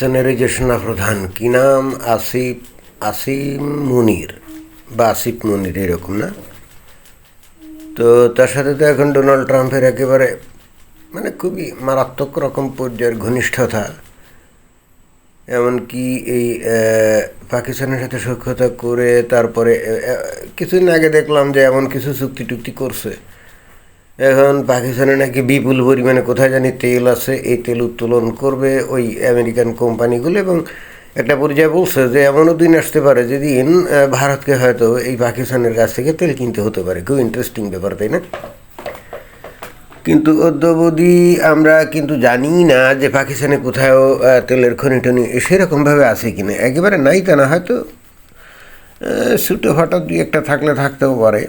পাকিস্তানের যে সেনাপ্রধান কি নাম? আসিফ, আসিম মুনির। বা আসিফ মুনির এরকম না? তো তার সাথে তো এখন ডোনাল্ড ট্রাম্পের একেবারে মানে খুবই মারাত্মক রকম পর্যায়ের ঘনিষ্ঠতা। এমনকি এই পাকিস্তানের সাথে সক্ষতা করে তারপরে কিছুদিন আগে দেখলাম যে এমন কিছু চুক্তি টুক্তি করছে। এখন পাকিস্তানে নাকি বিপুল পরিমাণে, কোথায় জানি তেল আছে, এই তেল উত্তোলন করবে ওই আমেরিকান কোম্পানিগুলো এবং একটা পর্যায়ে বলছে যে এমনও দিন আসতে পারে যেদিন ভারতকে হয়তো এই পাকিস্তানের কাছ থেকে তেল কিনতে হতে পারে। খুব ইন্টারেস্টিং ব্যাপার, তাই না? কিন্তু অদ্যবধি আমরা কিন্তু জানি না যে পাকিস্তানে কোথাও তেলের খনি টনি সেরকমভাবে আছে কিনা। একেবারে নাই তা না, হয়তো ছুটো ফাটো দুই একটা থাকলে থাকতেও পারে।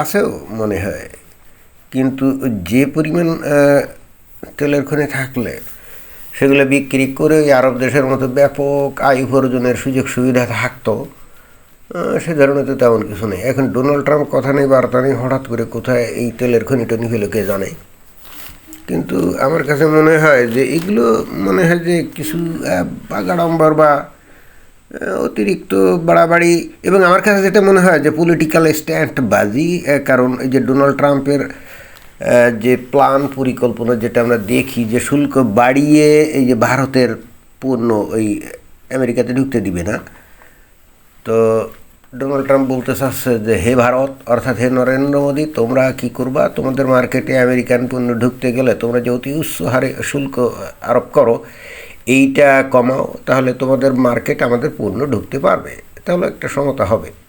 আছেও মনে হয়। কিন্তু যে পরিমাণ তেলের খনি থাকলে সেগুলো বিক্রি করে আরব দেশের মতো ব্যাপক আয় উপার্জনের সুযোগ সুবিধা থাকতো সে ধরনের তো তেমন কিছু নেই। এখন ডোনাল্ড ট্রাম্প কথা নেই, বার্তা নেই, হঠাৎ করে কোথায় এই তেলের খনি টনি হলো কে জানে? কিন্তু আমার কাছে মনে হয় যে এগুলো মনে হয় যে কিছু বাগাড়ম্বর বা অতিরিক্ত বাড়াবাড়ি। এবং আমার কাছে যেটা মনে হয় যে পলিটিক্যাল স্ট্যান্ড বাজি কারণ এই যে ডোনাল্ড ট্রাম্পের যে প্ল্যান পরিকল্পনা যেটা আমরা দেখি যে শুল্ক বাড়িয়ে এই যে ভারতের পণ্য ওই আমেরিকাতে ঢুকতে দিবে না, তো ডোনাল্ড ট্রাম্প বলতে চাচ্ছে যে, হে ভারত, অর্থাৎ হে নরেন্দ্র মোদী, তোমরা কি করবা? তোমাদের মার্কেটে আমেরিকান পণ্য ঢুকতে গেলে তোমরা যে অতি উচ্চ হারে শুল্ক আরোপ করো, এইটা কমাও, তাহলে তোমাদের মার্কেট আমাদের পণ্য ঢুকতে পারবে। তাহলে একটা সমতা হবে।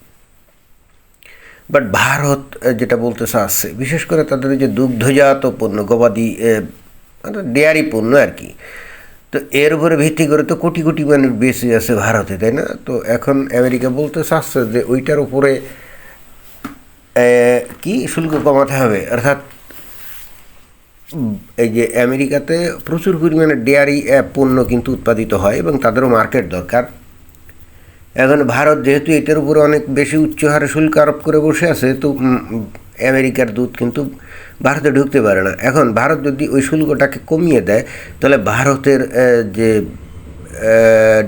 বাট ভারত যেটা বলতে চাচ্ছে বিশেষ করে তাদের যে দুগ্ধজাত পণ্য, গবাদি ডেয়ারি পণ্য আর কি। তো এর উপরে ভিত্তি করে তো কোটি কোটি মানুষ বেশি আছে ভারতে, তাই না? তো এখন আমেরিকা বলতে চাচ্ছে যে ওইটার উপরে কি শুল্ক কমাতে হবে? অর্থাৎ, এই যে আমেরিকাতে প্রচুর পরিমাণে ডেয়ারি পণ্য কিন্তু উৎপাদিত হয় এবং তাদেরও মার্কেট দরকার। এখন ভারত যেহেতু এটার উপরে অনেক বেশি উচ্চ হারে শুল্ক আরোপ করে বসে আছে, তো আমেরিকার দুধ কিন্তু ভারতে ঢুকতে পারে না। এখন ভারত যদি ওই শুল্কটাকে কমিয়ে দেয়, তাহলে ভারতের যে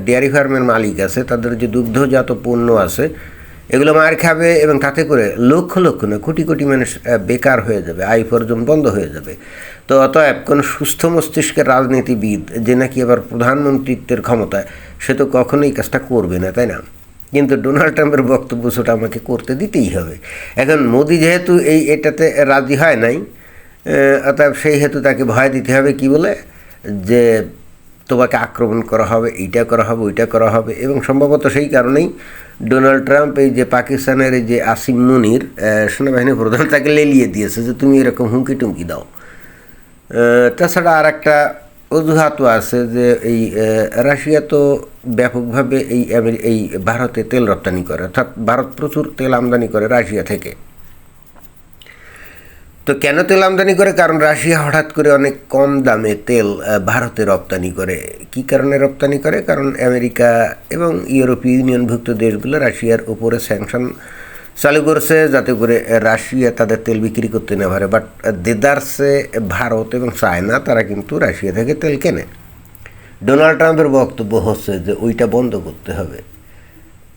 ডেয়ারি ফার্মের মালিক আছে, তাদের যে দুগ্ধজাত পণ্য আছে, এগুলো মার খাবে এবং তাতে করে লক্ষ লক্ষ না, কোটি কোটি মানুষ বেকার হয়ে যাবে, আয় উপার্জন বন্ধ হয়ে যাবে। তো অতএব কোনো সুস্থ মস্তিষ্কের রাজনীতিবিদ যে নাকি এবার প্রধানমন্ত্রিত্বের ক্ষমতায় সে তো কখনোই কাজটা করবে না তাই না? কিন্তু ডোনাল্ড ট্রাম্পের বক্তব্য সেটা আমাকে করতে দিতেই হবে। এখন মোদি যেহেতু এই এটাতে রাজি হয় নাই অতএব সেই হেতু তাকে ভয় দিতে হবে কি বলে? যে তোমাকে আক্রমণ করা হবে এইটা করা হবে ওইটা করা হবে এবং সম্ভবত সেই কারণেই ডোনাল্ড ট্রাম্প এই যে পাকিস্তানের এই যে আসিম মুনির আহ, সেনাবাহিনী প্রধান তাকে লেলিয়ে দিয়েছে যে তুমি এরকম হুমকি টুমকি দাও। তাছাড়া আর একটা অজুহাতও আছে যে এই রাশিয়া তো ব্যাপকভাবে এই এই ভারতে তেল রপ্তানি করে, অর্থাৎ ভারত প্রচুর তেল আমদানি করে রাশিয়া থেকে। তো কেন তেল আমদানি করে? কারণ রাশিয়া হঠাৎ করে অনেক কম দামে তেল ভারতে রপ্তানি করে। কি কারণে রপ্তানি করে? কারণ আমেরিকা এবং ইউরোপীয় ইউনিয়নভুক্ত দেশগুলো রাশিয়ার উপরে স্যাংশন চালু করছে, যাতে করে রাশিয়া তাদের তেল বিক্রি করতে না পারে। বাট দেদারসে ভারত এবং চায়না, তারা কিন্তু রাশিয়া থেকে তেল কেনে। ডোনাল্ড ট্রাম্পের বক্তব্য হচ্ছে যে, ওইটা বন্ধ করতে হবে।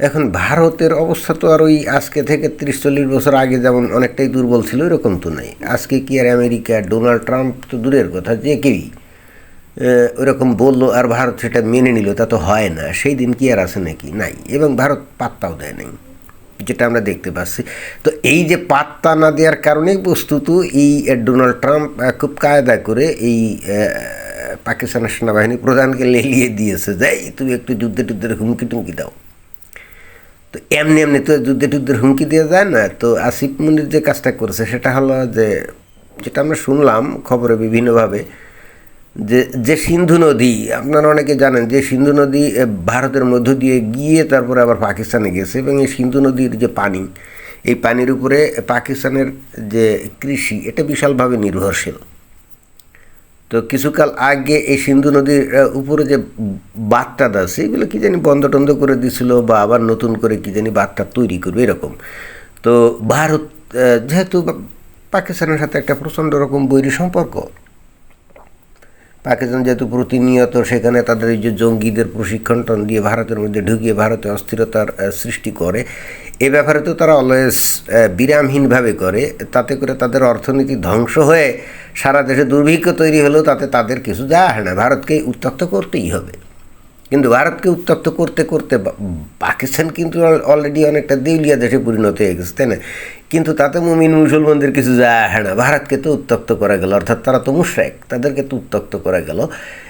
এখন ভারতের অবস্থা তো আর ওই আজকে থেকে তিরিশ চল্লিশ বছর আগে যেমন অনেকটাই দুর্বল ছিল, এরকম তো নেই। আজকে কি আর আমেরিকা ডোনাল্ড ট্রাম্প তো দূরের কথা, যে কেউই ওরকম বলল আর ভারত সেটা মেনে নিল, তা তো হয় না। সেই দিন কি আর আছে নাকি? নাই। এবং ভারত পাত্তাও দেয় নাই। যেটা আমরা দেখতে পাচ্ছি। তো এই যে পাত্তা না দেওয়ার কারণেই বস্তুত এই ডোনাল্ড ট্রাম্প খুব কায়দা করে এই পাকিস্তানের সেনাবাহিনী প্রধানকে লেলিয়ে দিয়েছে যাই তুমি একটু যুদ্ধে টুদ্ধের হুমকি টুমকি দাও। তো এমনি এমনি তো যুদ্ধে টুদ্ধের হুমকি দেওয়া যায় না। তো আসিফ মুনির যে কাজটা করেছে, সেটা হলো যে, যেটা আমরা শুনলাম খবরে বিভিন্নভাবে যে যে সিন্ধু নদী, আপনারা অনেকে জানেন যে সিন্ধু নদী ভারতের মধ্য দিয়ে গিয়ে তারপরে আবার পাকিস্তানে গেছে এবং এই সিন্ধু নদীর যে পানি, এই পানির উপরে পাকিস্তানের যে কৃষি, এটা বিশালভাবে নির্ভরশীল। তো কিছুকাল আগে এই সিন্ধু নদীর উপরে যে বাঁধটা আছে, এগুলো কি জানি বন্ধ টন্ধ করে দিছিল বা আবার নতুন করে কি জানি বাঁধটা তৈরি করবে, এরকম। তো ভারত যেহেতু পাকিস্তানের সাথে একটা প্রচণ্ড রকম বৈরী সম্পর্ক পাকিস্তান যেহেতু প্রতিনিয়ত সেখানে তাদের এই যে জঙ্গিদের প্রশিক্ষণ টন দিয়ে ভারতের মধ্যে ঢুকিয়ে ভারতে অস্থিরতার সৃষ্টি করে, এ ব্যাপারে তো তারা অলওয়েজ বিরামহীনভাবে করে। তাতে করে তাদের অর্থনীতি ধ্বংস হয়ে সারা দেশে দুর্ভিক্ষ তৈরি হলেও তাতে তাদের কিছু যায় আসে না। ভারতকে উত্তক্ত করতেই হবে। কিন্তু ভারতকে উত্তপ্ত করতে করতে পাকিস্তান কিন্তু অলরেডি অনেকটা দেউলিয়া দেশে পরিণত হয়ে গেছে, তাই না? কিন্তু তাতে মুমিন মুসলমানদের কিছু যায় আসে না। ভারতকে তো উত্তপ্ত করা গেল, অর্থাৎ তারা তো মুশ্রেক, তাদেরকে তো উত্তপ্ত করা গেল।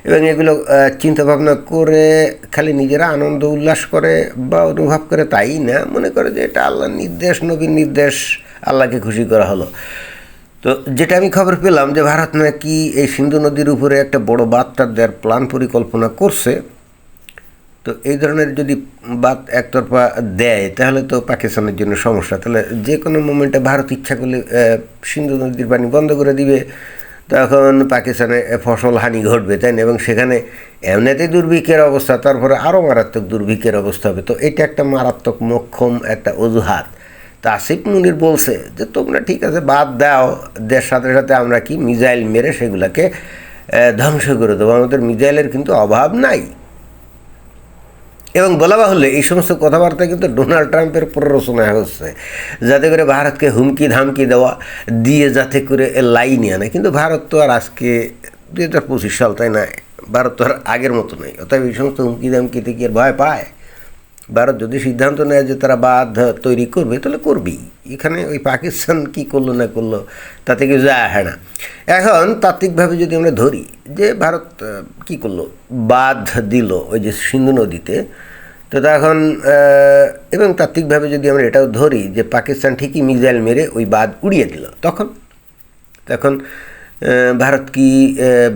এবং এগুলো চিন্তা ভাবনা করে খালি নিজেরা আনন্দ উল্লাস করে বা অনুভব করে তাই না, মনে করে যে এটা আল্লাহর নির্দেশ, নবীর নির্দেশ, আল্লাহকে খুশি করা হলো। তো যেটা আমি খবর পেলাম যে ভারত নাকি এই সিন্ধু নদীর উপরে একটা বড় বাঁধটা দেওয়ার প্ল্যান পরিকল্পনা করছে। তো এই ধরনের যদি বাদ একতরফা দেয়, তাহলে তো পাকিস্তানের জন্য সমস্যা। তাহলে যে কোনো মোমেন্টে ভারত ইচ্ছা করলে সিন্ধু নদীর পানি বন্ধ করে দিবে, তখন পাকিস্তানে ফসল হানি ঘটবে, তাই না? এবং সেখানে এমনিতেই দুর্ভিক্ষের অবস্থা, তারপরে আরও মারাত্মক দুর্ভিক্ষের অবস্থা হবে। তো এটা একটা মারাত্মক মক্ষম একটা অজুহাত। তা আসিফ মুনির বলছে যে, তোমরা ঠিক আছে, বাদ দাও, দেশ সাথে সাথে আমরা কি মিজাইল মেরে সেগুলোকে ধ্বংস করে দেবো। আমাদের মিজাইলের কিন্তু অভাব নাই। এবং বলা বাহুল্য, এই সমস্ত কথাবার্তা কিন্তু ডোনাল্ড ট্রাম্পের প্ররোচনা হচ্ছে। যাতে করে ভারতকে হুমকি ধামকি দেওয়া দিয়ে যাতে করে লাইনে আনে। কিন্তু ভারত তো আর আজকে দুই হাজার পঁচিশ সাল, তাই নাই ভারত তো আর আগের মতো নেই। অতএব এই সমস্ত হুমকি ধামকি থেকে ভয় পায়? ভারত যদি সিদ্ধান্ত নেয় যে তারা বাঁধ তৈরি করবে, তাহলে করবেই। এখানে ওই পাকিস্তান কি করল না করল তাতে কিছু যায় আসে না। এখন তাত্ত্বিকভাবে যদি আমরা ধরি যে ভারত কি করল? বাঁধ দিল ওই যে সিন্ধু নদীতে। তো তখন এবং তাত্ত্বিকভাবে যদি আমরা এটাও ধরি যে পাকিস্তান ঠিকই মিসাইল মেরে ওই বাঁধ উড়িয়ে দিল, তখন? তখন ভারত কি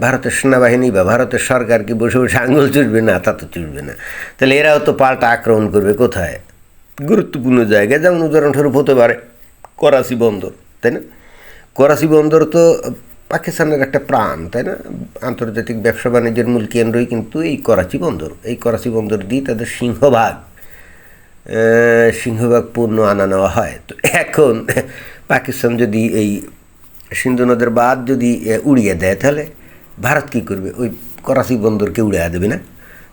ভারতের সেনাবাহিনী বা ভারতের সরকার কি বসে বসে আঙুল চুষবে না, তা তো চুষবে না। তাহলে এরাও তো পাল্টা আক্রমণ করবে কোথায়? গুরুত্বপূর্ণ জায়গায় যেমন উদাহরণস্বরূপ হতে পারে করাচি বন্দর, তাই না? করাচি বন্দর তো পাকিস্তানের একটা প্রাণ, তাই না? আন্তর্জাতিক ব্যবসা বাণিজ্যের মূল কেন্দ্রই কিন্তু এই করাচি বন্দর। এই করাচি বন্দর দিয়ে তাদের সিংহভাগ সিংহভাগ পণ্য আনা নেওয়া হয়। তো এখন পাকিস্তান যদি এই সিন্ধু নদের বাদ যদি উড়িয়ে দেয়, তাহলে ভারত কী করবে? ওই করাচি বন্দরকে উড়িয়ে দেবে না?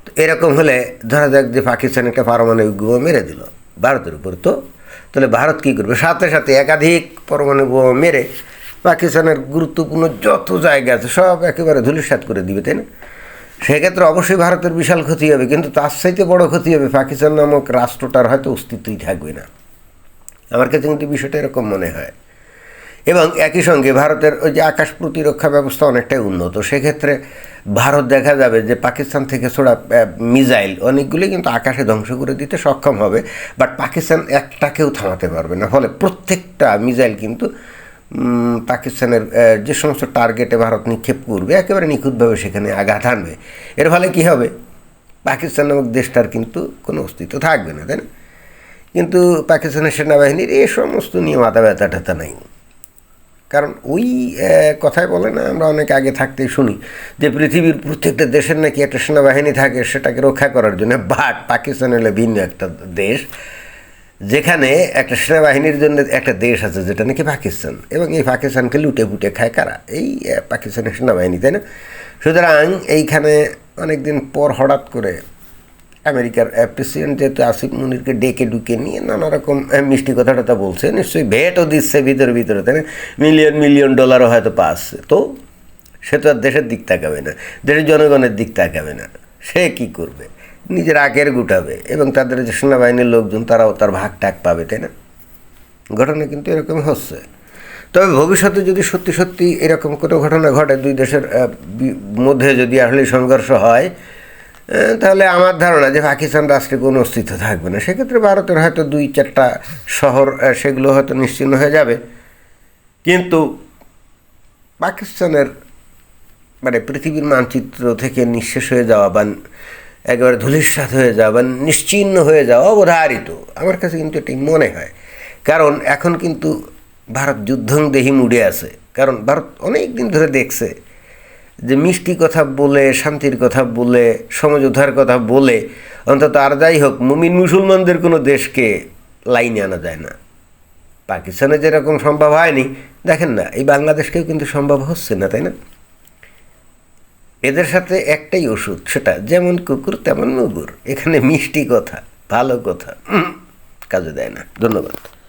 তো এরকম হলে ধরা যাক যে পাকিস্তান একটা পারমাণবিক বোমা মেরে দিল ভারতের উপর, তো? তাহলে ভারত কী করবে? সাথে সাথে একাধিক পরমাণু বোমা মেরে পাকিস্তানের গুরুত্বপূর্ণ যত জায়গা আছে, সব একেবারে ধূলিসাৎ করে দিবে, তাই না? সেক্ষেত্রে অবশ্যই ভারতের বিশাল ক্ষতি হবে, কিন্তু তার চাইতে বড় ক্ষতি হবে পাকিস্তান নামক রাষ্ট্রটার হয়তো অস্তিত্বই থাকবে না। আমার কাছে কিন্তু বিষয়টা এরকম মনে হয়। এবং একই সঙ্গে ভারতের ওই যে আকাশ প্রতিরক্ষা ব্যবস্থা অনেকটাই উন্নত। সেক্ষেত্রে ভারত দেখা যাবে যে পাকিস্তান থেকে ছোড়া মিসাইল অনেকগুলি কিন্তু আকাশে ধ্বংস করে দিতে সক্ষম হবে। বাট পাকিস্তান একটাকেও থামাতে পারবে না। ফলে প্রত্যেকটা মিজাইল কিন্তু পাকিস্তানের যে সমস্ত টার্গেটে ভারত নিক্ষেপ করবে, একেবারে নিখুঁতভাবে সেখানে আঘাত আনবে এর ফলে কী হবে? পাকিস্তান নামক দেশটার কিন্তু কোনো অস্তিত্ব থাকবে না, তাই না? কিন্তু পাকিস্তানের সেনাবাহিনীর এই সমস্ত নিয়ে মাথা ব্যথা ট্যাথা নাই। কারণ ওই কথাই বলে না, আমরা অনেক আগে থাকতেই শুনি যে পৃথিবীর প্রত্যেকটা দেশের নাকি একটা সেনাবাহিনী থাকে সেটাকে রক্ষা করার জন্য। বাট পাকিস্তান হলে ভিন্ন একটা দেশ, যেখানে একটা সেনাবাহিনীর জন্য একটা দেশ আছে যেটা নাকি পাকিস্তান। এবং এই পাকিস্তানকে লুটে পুটে খায় কারা? এই পাকিস্তানের সেনাবাহিনী, তাই না? সুতরাং এইখানে অনেকদিন পর হঠাৎ করে আমেরিকার প্রেসিডেন্ট যেহেতু আসিফ মনিরকে ডেকে ডুকে নিয়ে নানা রকম মিষ্টি কথা টথা বলছে, নিশ্চয়ই ভেটও দিচ্ছে ভিতরে ভিতরে, তাই মিলিয়ন মিলিয়ন ডলারও হয়তো পাচ্ছে। তো সে তো আর দেশের দিক তাকাবে না, দেশের জনগণের দিক তাকাবে না। সে কি করবে? নিজের আগের গুটাবে এবং তাদের যে সেনাবাহিনীর লোকজন, তারাও তার ভাগ টাক পাবে, তাই না? ঘটনা কিন্তু এরকম হচ্ছে। তবে ভবিষ্যতে যদি সত্যি সত্যি এরকম কোনো ঘটনা ঘটে, দুই দেশের মধ্যে যদি আসলে সংঘর্ষ হয় তাহলে আমার ধারণা যে পাকিস্তান রাষ্ট্রে কোনো অস্তিত্ব থাকবে না। সেক্ষেত্রে ভারতের হয়তো দুই চারটা শহর সেগুলো হয়তো নিশ্চিন্ন হয়ে যাবে। কিন্তু পাকিস্তানের মানে পৃথিবীর মানচিত্র থেকে নিঃশেষ হয়ে যাওয়া বা একেবারে ধূলিসাৎ হয়ে যাওয়া বা নিশ্চিহ্ন হয়ে যাওয়া অবধারিত আমার কাছে কিন্তু এটি মনে হয়। কারণ এখন কিন্তু ভারত যুদ্ধং দেহি মুড়ে আছে। কারণ ভারত অনেক দিন ধরে দেখছে যে মিষ্টি কথা বলে, শান্তির কথা বলে, সমঝোতার কথা বলে, অন্তত আর যাই হোক, মুমিন মুসলমানদের কোনো দেশকে লাইনে আনা যায় না। পাকিস্তানে যেরকম সম্ভব হয়নি, দেখেন না, এই বাংলাদেশকেও কিন্তু সম্ভব হচ্ছে না, তাই না? এদের সাথে একটাই ওষুধ, সেটা যেমন কুকুর তেমন মুগুর। এখানে মিষ্টি কথা, ভালো কথা কাজে দেয় না। ধন্যবাদ।